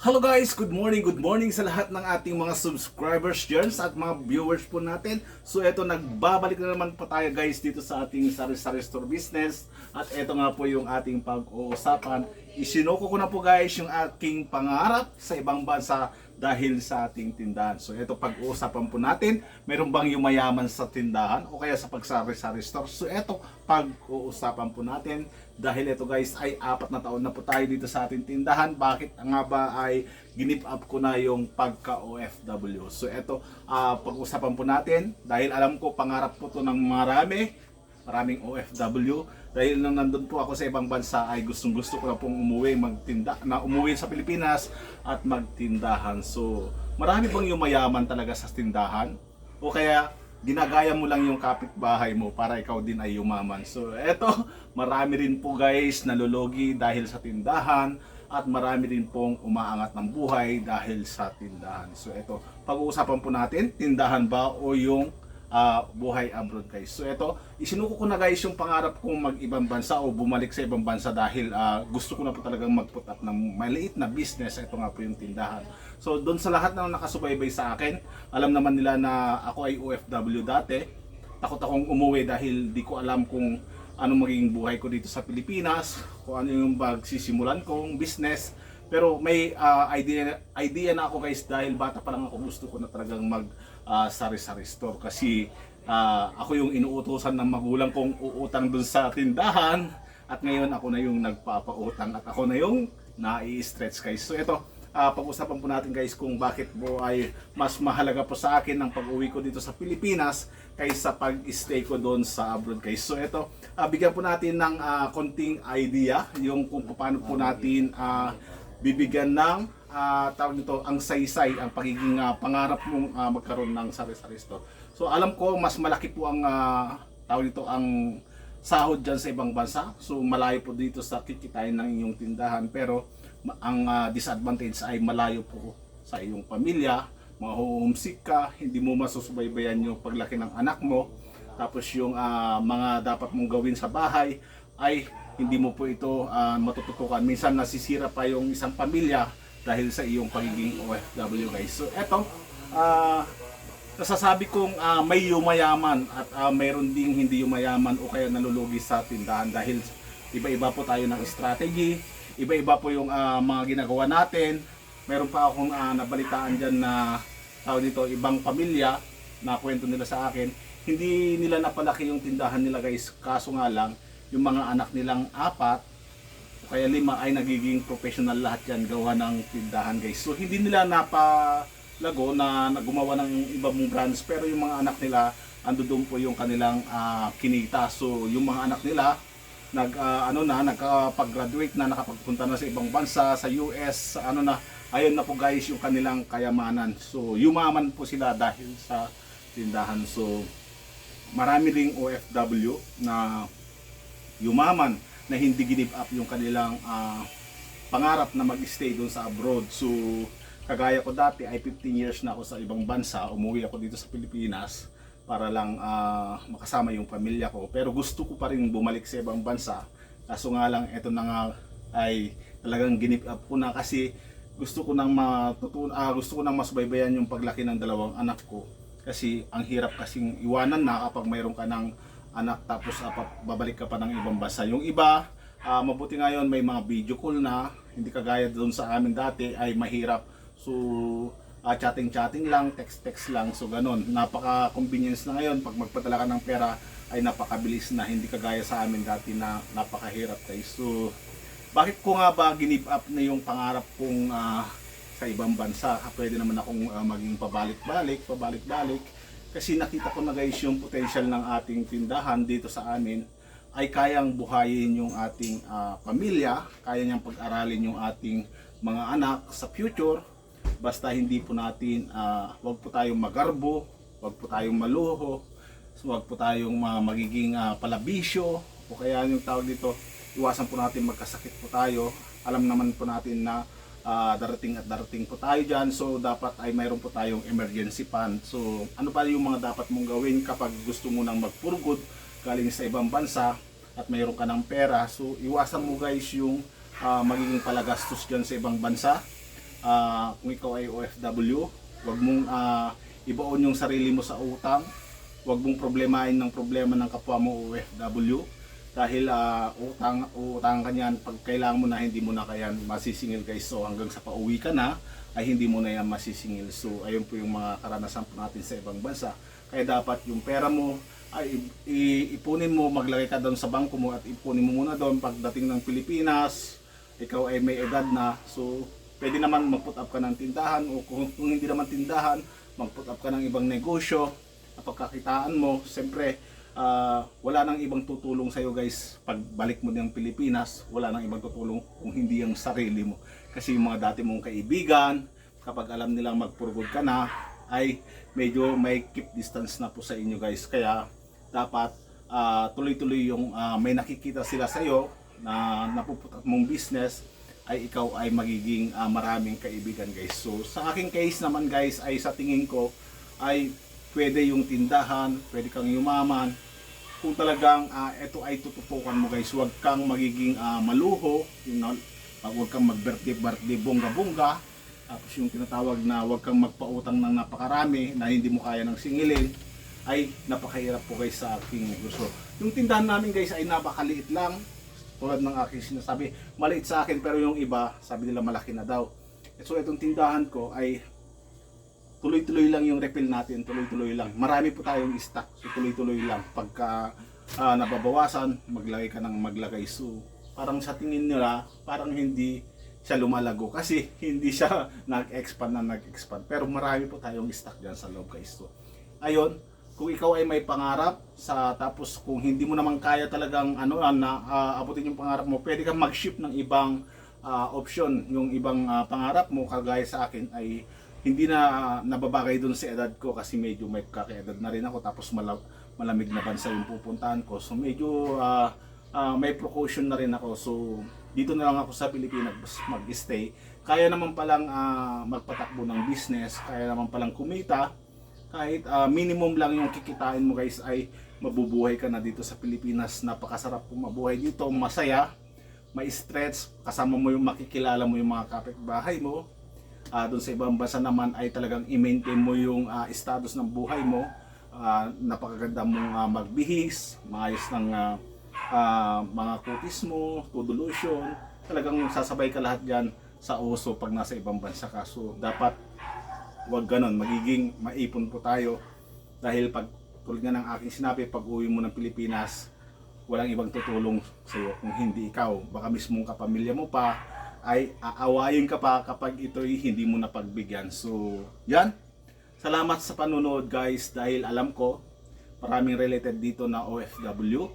Hello guys, good morning, good morning sa lahat ng ating mga subscribers dyan at mga viewers po natin. So eto, nagbabalik na naman po tayo guys dito sa ating sari-sari store business. At eto nga po yung ating pag-uusapan. Isinuko ko na po guys yung aking pangarap sa ibang bansa dahil sa ating tindahan. So eto, pag-uusapan po natin, meron bang yumayaman sa tindahan o kaya sa pagsari-sari store. So eto, pag-uusapan po natin dahil ito guys ay apat na taon na po tayo dito sa ating tindahan. Bakit nga ba ay ginip up ko na yung pagka OFW? So ito, ah, pag-usapan po natin dahil alam ko pangarap po to ng marami, maraming OFW. Dahil nung nandun po ako sa ibang bansa ay gustong gusto ko na pong umuwi, magtinda, na umuwi sa Pilipinas at magtindahan. So marami bang yumayaman talaga sa tindahan? O kaya ginagaya mo lang yung kapitbahay mo para ikaw din ay yumaman. So eto, marami rin po guys nalulugi dahil sa tindahan at marami rin pong umaangat ng buhay dahil sa tindahan. So eto, pag-uusapan po natin, tindahan ba o yung ah, buhay abroad guys. So eto, isinuko ko na guys yung pangarap kong mag-ibang bansa o bumalik sa ibang bansa dahil ah, gusto ko na po talagang mag-put up ng maliit na business. Ito nga po yung tindahan. So doon sa lahat na nakasubaybay sa akin, alam naman nila na ako ay OFW dati. Takot akong umuwi dahil di ko alam kung ano magiging buhay ko dito sa Pilipinas, kung ano yung magsisimulan kong business. Pero may ah, idea idea na ako guys dahil bata pa lang ako gusto ko na talagang mag ah, sari-sari store kasi ah, ako yung inuutosan ng magulang kong uutang dun sa tindahan at ngayon ako na yung nagpapautang at ako na yung nai-stretch guys. So ito, ah, pag-usapan po natin guys kung bakit po ay mas mahalaga po sa akin ang pag-uwi ko dito sa Pilipinas kaysa pag-stay ko doon sa abroad guys. So ito, ah, bigyan po natin ng ah, konting idea yung kung paano po natin ah, bibigyan ng ah, tawag nito ang saysay ang pagiging ah, pangarap mong ah, magkaroon ng sari-sari store. So alam ko mas malaki po ang ah, tawag nito ang sahod dyan sa ibang bansa. So malayo po dito sa kikitain ng inyong tindahan pero ang ah, disadvantage ay malayo po sa iyong pamilya, mahuhumsik ka, hindi mo masusubaybayan yung paglaki ng anak mo. Tapos yung ah, mga dapat mong gawin sa bahay ay hindi mo po ito ah, matututukan. Minsan nasisira pa yung isang pamilya dahil sa iyong pagiging OFW guys. So eto, ah nasasabi kong ah, may yumayaman at ah, mayroon ding hindi yumayaman o kaya nalulugi sa tindahan dahil iba-iba po tayo ng strategy, iba-iba po yung ah, mga ginagawa natin. Meron pa akong ah, nabalitaan dyan na tawag dito, ibang pamilya na kwento nila sa akin, hindi nila napalaki yung tindahan nila guys, kaso nga lang, yung mga anak nilang apat, kaya lima ay nagiging professional lahat yan gawa ng tindahan guys. So hindi nila napalago na gumawa ng iba mong brands pero yung mga anak nila ando doon po yung kanilang ah, kinita. So yung mga anak nila nag ah, ano na nakapag-graduate na nakapagpunta na sa ibang bansa sa US sa ano na ayun na po guys yung kanilang kayamanan. So yumaman po sila dahil sa tindahan. So marami ring OFW na yumaman na hindi give up yung kanilang ah, pangarap na mag-stay doon sa abroad. So, kagaya ko dati ay 15 years na ako sa ibang bansa, umuwi ako dito sa Pilipinas para lang ah, makasama yung pamilya ko. Pero gusto ko pa rin bumalik sa ibang bansa. Kaso nga lang, eto na nga ay talagang ginip up ko na kasi gusto ko nang matutun ah, gusto ko nang masubaybayan yung paglaki ng dalawang anak ko kasi ang hirap kasing iwanan na kapag mayroon ka ng anak tapos pa- babalik ka pa ng ibang bansa. Yung iba, ah, mabuti ngayon may mga video call na, hindi kagaya doon sa amin dati ay mahirap. So, ah, chatting-chatting lang, text-text lang, so ganun. Napaka-convenience na ngayon pag magpadala ka ng pera ay napakabilis na, hindi kagaya sa amin dati na napakahirap guys. So, bakit ko nga ba ginip up na yung pangarap kong ah, sa ibang bansa? Pwede naman akong ah, maging pabalik-balik, pabalik-balik. Kasi nakita ko na guys yung potential ng ating tindahan dito sa amin ay kayang buhayin yung ating ah, pamilya, kaya niyang pag-aralin yung ating mga anak sa future. Basta hindi po natin, ah, wag po tayong magarbo, wag po tayong maluho, wag po tayong ma- magiging ah, palabisyo, o kaya yung tawag dito, iwasan po natin magkasakit po tayo. Alam naman po natin na ah, darating at darating po tayo dyan. So, dapat ay mayroon po tayong emergency fund. So, ano pa yung mga dapat mong gawin kapag gusto mo nang magpurgod galing sa ibang bansa at mayroon ka ng pera. So, iwasan mo guys yung ah, magiging palagastos dyan sa ibang bansa. ah, kung ikaw ay OFW, wag mong ah, ibaon yung sarili mo sa utang. Wag mong problemahin ng problema ng kapwa mo OFW dahil ah, utang utang ka niyan pag kailangan mo na hindi mo na kaya masisingil guys. So hanggang sa pauwi ka na ay hindi mo na yan masisingil. So ayun po yung mga karanasan po natin sa ibang bansa. Kaya dapat yung pera mo ay ipunin mo maglagay ka doon sa bangko mo at ipunin mo muna doon pagdating ng Pilipinas. Ikaw ay may edad na. So pwede naman mag-put up ka ng tindahan o kung, kung hindi naman tindahan mag-put up ka ng ibang negosyo. At pagkakitaan mo siyempre ah, wala nang ibang tutulong sa iyo guys. Pag balik mo ng Pilipinas wala nang ibang tutulong kung hindi ang sarili mo. Kasi yung mga dati mong kaibigan kapag alam nilang magpurgod ka na ay medyo may keep distance na po sa inyo guys. Kaya dapat ah, tuloy-tuloy yung ah, may nakikita sila sa iyo na napuputak mong business ay ikaw ay magiging ah, maraming kaibigan guys. So sa aking case naman guys ay sa tingin ko ay pwede yung tindahan, pwede kang yumaman. Kung talagang ah, ito ay tututukan mo guys, huwag kang magiging ah, maluho, yung, na- ah, huwag kang birthday bongga-bongga. Tapos yung tinatawag na huwag kang magpautang ng napakarami na hindi mo kaya ng singilin ay napakahirap po guys sa aking gusto. Yung tindahan namin guys ay napakaliit lang. Tulad ng aking sinasabi, maliit sa akin pero yung iba sabi nila malaki na daw. So itong tindahan ko ay tuloy-tuloy lang yung refill natin, tuloy-tuloy lang. Marami po tayong stock, so tuloy-tuloy lang. Pagka ah, nababawasan, maglagay ka ng maglagay. So parang sa tingin nila, parang hindi siya lumalago kasi hindi siya nag-expand na nag-expand. Pero marami po tayong stock dyan sa loob guys. So, ayun, kung ikaw ay may pangarap sa tapos kung hindi mo naman kaya talagang ano ah, na ah, abutin yung pangarap mo, pwede kang mag-shift ng ibang ah, option. Yung ibang ah, pangarap mo kagaya sa akin ay hindi na nababagay doon sa edad ko kasi medyo may kakaedad na rin ako tapos mala- malamig na bansa yung pupuntahan ko. So medyo ah, ah, may precaution na rin ako. So dito na lang ako sa Pilipinas mag-stay. Kaya naman palang ah, magpatakbo ng business, kaya naman palang kumita kahit ah, minimum lang yung kikitain mo guys ay mabubuhay ka na dito sa Pilipinas. Napakasarap po mabuhay dito, masaya, may stretch, kasama mo yung makikilala mo yung mga kapitbahay mo. Ah, doon sa ibang bansa naman ay talagang i-maintain mo yung ah, status ng buhay mo. Ah, napakaganda mong ah, magbihis, maayos ng ah, ah, mga kutis mo, todo lotion. Talagang sasabay ka lahat dyan sa uso pag nasa ibang bansa ka. So dapat wag ganon, magiging maipon po tayo dahil pag tulad nga ng aking sinabi, pag uwi mo ng Pilipinas, walang ibang tutulong sa iyo kung hindi ikaw. Baka mismong kapamilya mo pa ay aawayin ka pa kapag ito'y hindi mo napagbigyan. So, yan. Salamat sa panonood guys dahil alam ko maraming related dito na OFW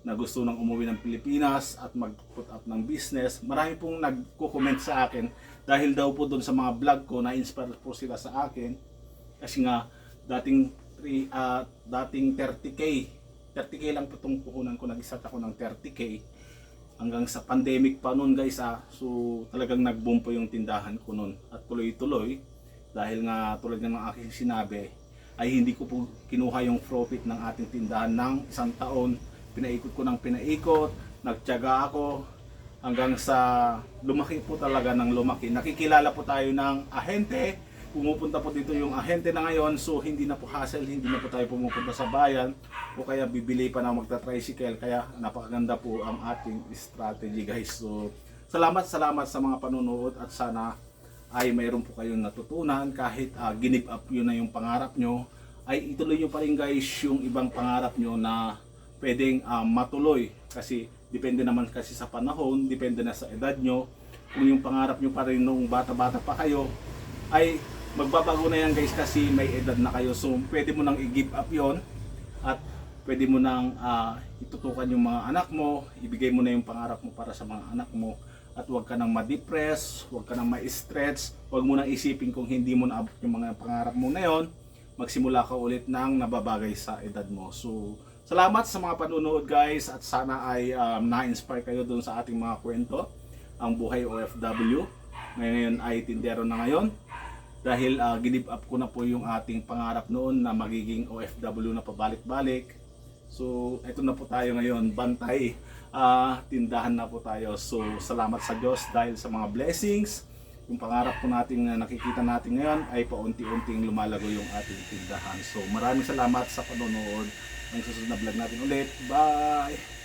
na gusto nang umuwi ng Pilipinas at mag-put up ng business. Marami pong nagko-comment sa akin dahil daw po doon sa mga vlog ko na inspire po sila sa akin. Kasi nga dating three- ah, dating 30k 30k lang po itong puhunan ko nag-start ako ng 30k hanggang sa pandemic pa noon guys ah. So talagang nag-boom po yung tindahan ko noon at tuloy-tuloy dahil nga tulad ng aking sinabi ay hindi ko po kinuha yung profit ng ating tindahan ng isang taon. Pinaikot ko ng pinaikot nagtiyaga ako hanggang sa lumaki po talaga ng lumaki. Nakikilala po tayo ng ahente pumupunta po dito yung ahente na ngayon so hindi na po hassle hindi na po tayo pumupunta sa bayan o kaya bibili pa na magta-tricycle kaya napakaganda po ang ating strategy guys. So salamat salamat sa mga panonood at sana ay mayroon po kayong natutunan kahit uh, ginip up yun na yung pangarap nyo. Ay ituloy nyo pa rin guys yung ibang pangarap nyo na pwedeng ah, matuloy. Kasi depende naman kasi sa panahon depende na sa edad nyo. Kung yung pangarap nyo pa rin nung bata-bata pa kayo ay magbabago na yan guys kasi may edad na kayo. So pwede mo nang i-give up yon at pwede mo nang ah, itutukan yung mga anak mo. Ibigay mo na yung pangarap mo para sa mga anak mo. At huwag ka nang ma-depress huwag ka nang ma-stress huwag mo nang isipin kung hindi mo naabot yung mga pangarap mo na yon. Magsimula ka ulit ng nababagay sa edad mo. So salamat sa mga panunood guys at sana ay um, na-inspire kayo dun sa ating mga kwento. Ang buhay OFW ngayon ay tindero na ngayon dahil uh, give up ko na po yung ating pangarap noon na magiging OFW na pabalik-balik. So, eto na po tayo ngayon, bantay, ah, tindahan na po tayo. So, salamat sa Diyos dahil sa mga blessings, yung pangarap po natin na nakikita natin ngayon ay paunti-unting lumalago yung ating tindahan. So maraming salamat sa panonood. Ang susunod na vlog natin ulit. Bye!